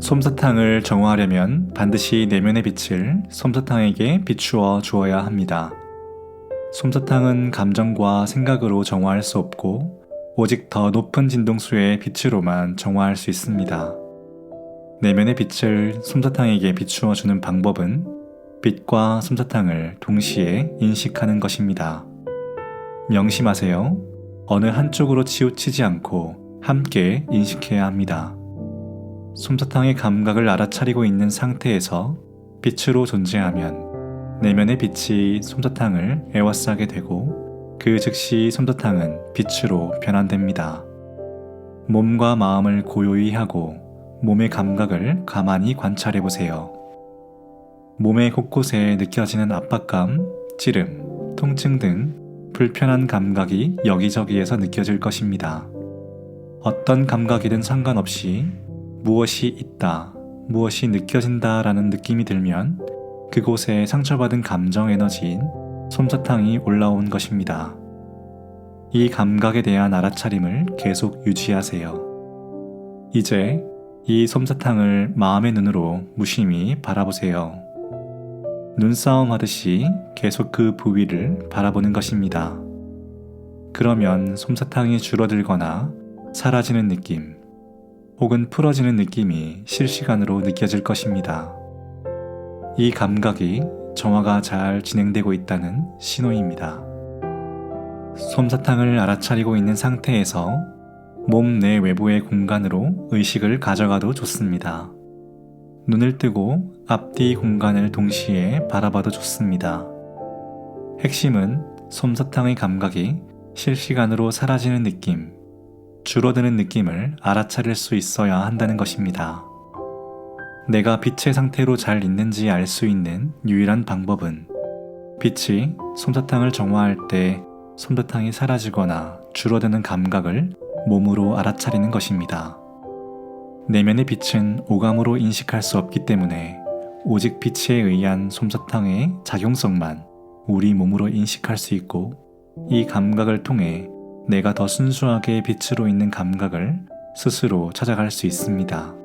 솜사탕을 정화하려면 반드시 내면의 빛을 솜사탕에게 비추어 주어야 합니다. 솜사탕은 감정과 생각으로 정화할 수 없고 오직 더 높은 진동수의 빛으로만 정화할 수 있습니다. 내면의 빛을 솜사탕에게 비추어 주는 방법은 빛과 솜사탕을 동시에 인식하는 것입니다. 명심하세요. 어느 한쪽으로 치우치지 않고 함께 인식해야 합니다. 솜사탕의 감각을 알아차리고 있는 상태에서 빛으로 존재하면 내면의 빛이 솜사탕을 에워싸게 되고 그 즉시 솜사탕은 빛으로 변환됩니다. 몸과 마음을 고요히 하고 몸의 감각을 가만히 관찰해 보세요. 몸의 곳곳에 느껴지는 압박감, 찌름, 통증 등 불편한 감각이 여기저기에서 느껴질 것입니다. 어떤 감각이든 상관없이 무엇이 있다, 무엇이 느껴진다 라는 느낌이 들면 그곳에 상처받은 감정 에너지인 솜사탕이 올라온 것입니다. 이 감각에 대한 알아차림을 계속 유지하세요. 이제 이 솜사탕을 마음의 눈으로 무심히 바라보세요. 눈싸움 하듯이 계속 그 부위를 바라보는 것입니다. 그러면 솜사탕이 줄어들거나 사라지는 느낌, 혹은 풀어지는 느낌이 실시간으로 느껴질 것입니다. 이 감각이 정화가 잘 진행되고 있다는 신호입니다. 솜사탕을 알아차리고 있는 상태에서 몸 내 외부의 공간으로 의식을 가져가도 좋습니다. 눈을 뜨고 앞뒤 공간을 동시에 바라봐도 좋습니다. 핵심은 솜사탕의 감각이 실시간으로 사라지는 느낌, 줄어드는 느낌을 알아차릴 수 있어야 한다는 것입니다. 내가 빛의 상태로 잘 있는지 알 수 있는 유일한 방법은 빛이 솜사탕을 정화할 때 솜사탕이 사라지거나 줄어드는 감각을 몸으로 알아차리는 것입니다. 내면의 빛은 오감으로 인식할 수 없기 때문에 오직 빛에 의한 솜사탕의 작용성만 우리 몸으로 인식할 수 있고 이 감각을 통해 내가 더 순수하게 빛으로 있는 감각을 스스로 찾아갈 수 있습니다.